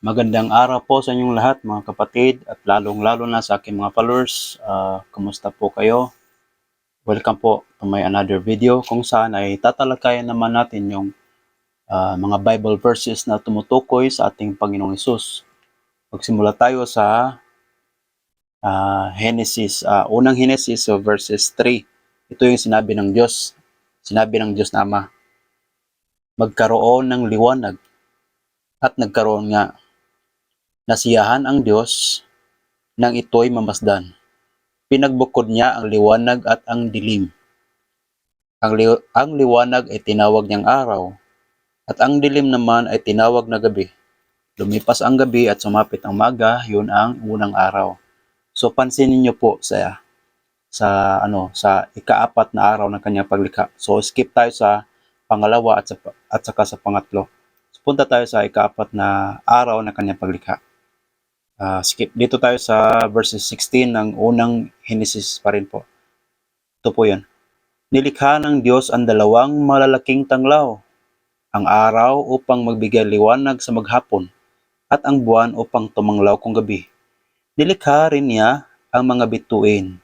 Magandang araw po sa inyong lahat mga kapatid at lalong-lalo na sa aking mga followers. Ah, kumusta po kayo? Welcome po to my another video kung saan ay tatalakayan naman natin yung ah, mga Bible verses na tumutukoy sa ating Panginoong Isus. Magsimula tayo sa ah, Genesis, ah, unang Genesis so verses 3. Ito yung sinabi ng Diyos. Sinabi ng Diyos na Ama, magkaroon ng liwanag at nagkaroon nga nasiyahan ang Diyos nang ito'y mamasdan. Pinagbukod niya ang liwanag at ang dilim. Ang, li- ang liwanag ay tinawag niyang araw, at ang dilim naman ay tinawag na gabi. Lumipas ang gabi at sumapit ang maga, yun ang unang araw. So pansinin niyo po sa sa ano sa ikaapat na araw ng kanyang paglikha. So skip tayo sa pangalawa at sa, at saka sa pangatlo. So, punta tayo sa ikaapat na araw ng kanyang paglikha. Ah, skip dito tayo sa verses 16 ng unang Genesis pa rin po. Ito po 'yan. Nilikha ng Diyos ang dalawang malalaking tanglaw, ang araw upang magbigay liwanag sa maghapon, at ang buwan upang tumanglaw kung gabi. Nilikha rin niya ang mga bituin.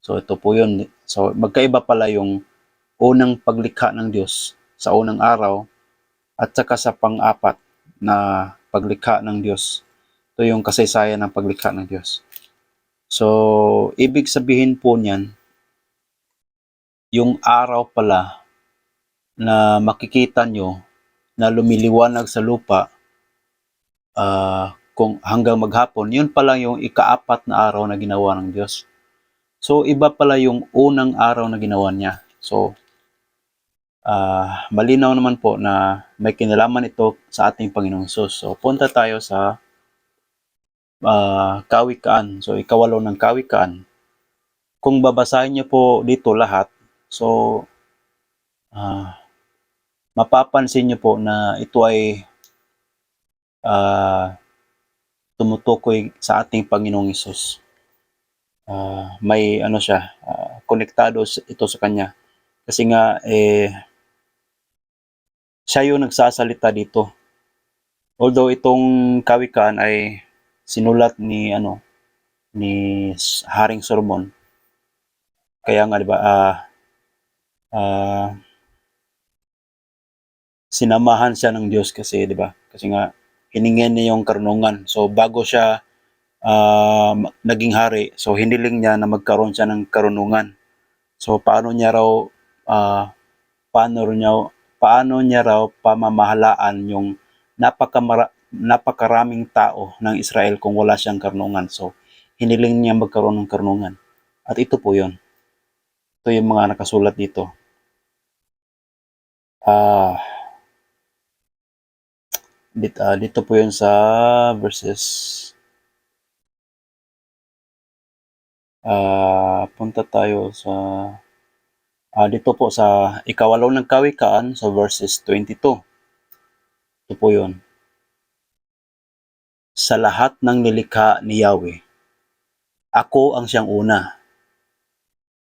So ito po 'yun. So magkaiba pala yung unang paglikha ng Diyos sa unang araw at saka sa pang-apat na paglikha ng Diyos. Ito yung kasaysayan ng paglikha ng Diyos. So, ibig sabihin po niyan, yung araw pala na makikita nyo na lumiliwanag sa lupa ah, kung hanggang maghapon, yun pala yung ikaapat na araw na ginawa ng Diyos. So, iba pala yung unang araw na ginawa niya. So, ah, malinaw naman po na may kinalaman ito sa ating Panginoong Sus. So, punta tayo sa ah, kawikaan. So, ikawalo ng kawikaan. Kung babasahin niyo po dito lahat, so, ah, mapapansin niyo po na ito ay ah, tumutukoy sa ating Panginoong Isus. Ah, may ano siya, ah, konektado ito sa kanya. Kasi nga, eh, siya yung nagsasalita dito. Although itong kawikaan ay sinulat ni ano ni Haring Solomon. Kaya nga 'di ba ah ah, sinamahan siya ng Diyos kasi 'di ba? Kasi nga hiningin niya yung karunungan. So bago siya ma- naging hari, so hiniling niya na magkaroon siya ng karunungan. So paano niya raw ah, paano niya paano niya raw pamamahalaan yung napakamara, napakaraming tao ng Israel kung wala siyang karunungan. So hiniling niya magkaroon ng karunungan. At ito po 'yon. Ito yung mga nakasulat dito. Ah, dito, ah, dito po 'yun sa verses ah punta tayo sa ah, dito po sa ikawalo ng kawikaan sa verses 22. Ito po 'yun. Sa lahat ng nilikha ni Yahweh, ako ang siyang una.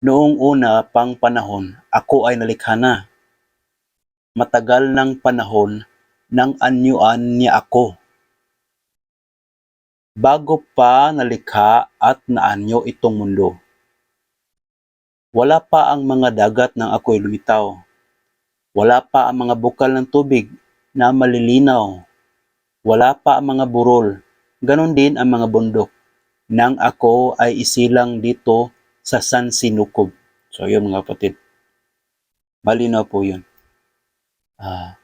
Noong una pang panahon, ako ay nalikha na. Matagal ng panahon nang anyuan niya ako. Bago pa nalikha at naanyo itong mundo. Wala pa ang mga dagat nang ako'y lumitaw. Wala pa ang mga bukal ng tubig na malilinaw. Wala pa ang mga burol. Ganon din ang mga bundok. Nang ako ay isilang dito sa San Sinukob. So yun mga kapatid. Malinaw po yun. Ah,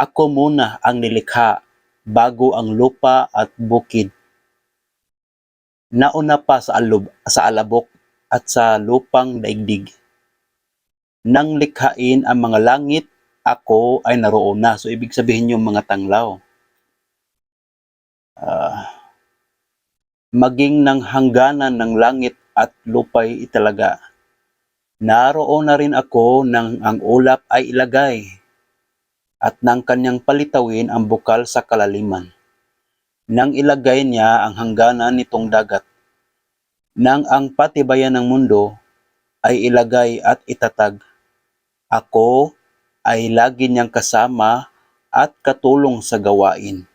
ako muna ang nilikha bago ang lupa at bukid. Nauna pa sa, alub, sa alabok at sa lupang daigdig. Nang likhain ang mga langit, ako ay naroon na. So, ibig sabihin yung mga tanglaw. Ah, maging ng hangganan ng langit at lupay italaga. Naroon na rin ako nang ang ulap ay ilagay at nang kanyang palitawin ang bukal sa kalaliman. Nang ilagay niya ang hangganan nitong dagat, nang ang patibayan ng mundo ay ilagay at itatag, ako ay lagi niyang kasama at katulong sa gawain.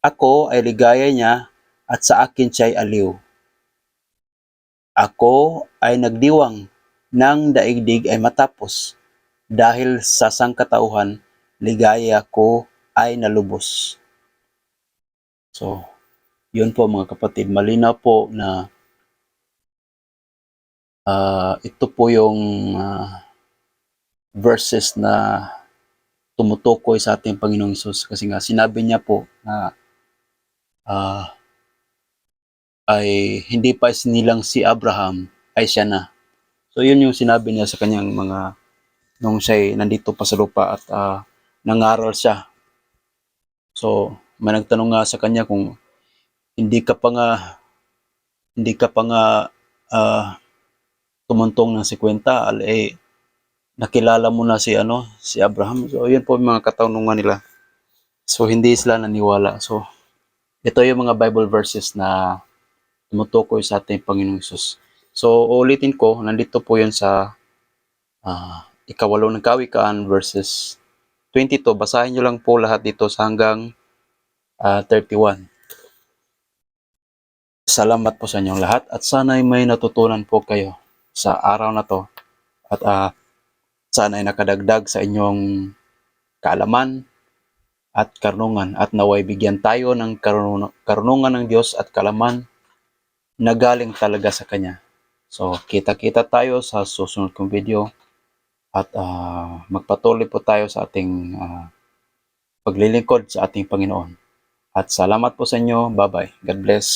Ako ay ligaya niya at sa akin siya'y aliw. Ako ay nagdiwang ng daigdig ay matapos dahil sa sangkatauhan ligaya ko ay nalubos. So, yun po mga kapatid, malinaw po na ah, ito po yung ah, verses na tumutukoy sa ating Panginoong Isus kasi nga sinabi niya po na ah, ay hindi pa sinilang si Abraham ay siya na. So yun yung sinabi niya sa kanyang mga nung siya nandito pa sa lupa at ah, nangaral siya. So may nagtanong nga sa kanya kung hindi ka pa nga hindi ka pa nga ah, tumuntong ng 50 al eh nakilala mo na si ano si Abraham. So yun po yung mga katanungan nila. So hindi sila naniwala. So ito yung mga Bible verses na tumutukoy sa ating Panginoong Isus. So, ulitin ko, nandito po yun sa ah, ikawalo ng kawikaan verses 22. Basahin nyo lang po lahat dito sa hanggang ah, 31. Salamat po sa inyong lahat at sana'y may natutunan po kayo sa araw na to at ah, sana'y nakadagdag sa inyong kaalaman at karunungan at naway bigyan tayo ng karunungan ng Diyos at kalaman na galing talaga sa Kanya. So, kita-kita tayo sa susunod kong video at ah, magpatuloy po tayo sa ating ah, paglilingkod sa ating Panginoon. At salamat po sa inyo. Bye-bye. God bless.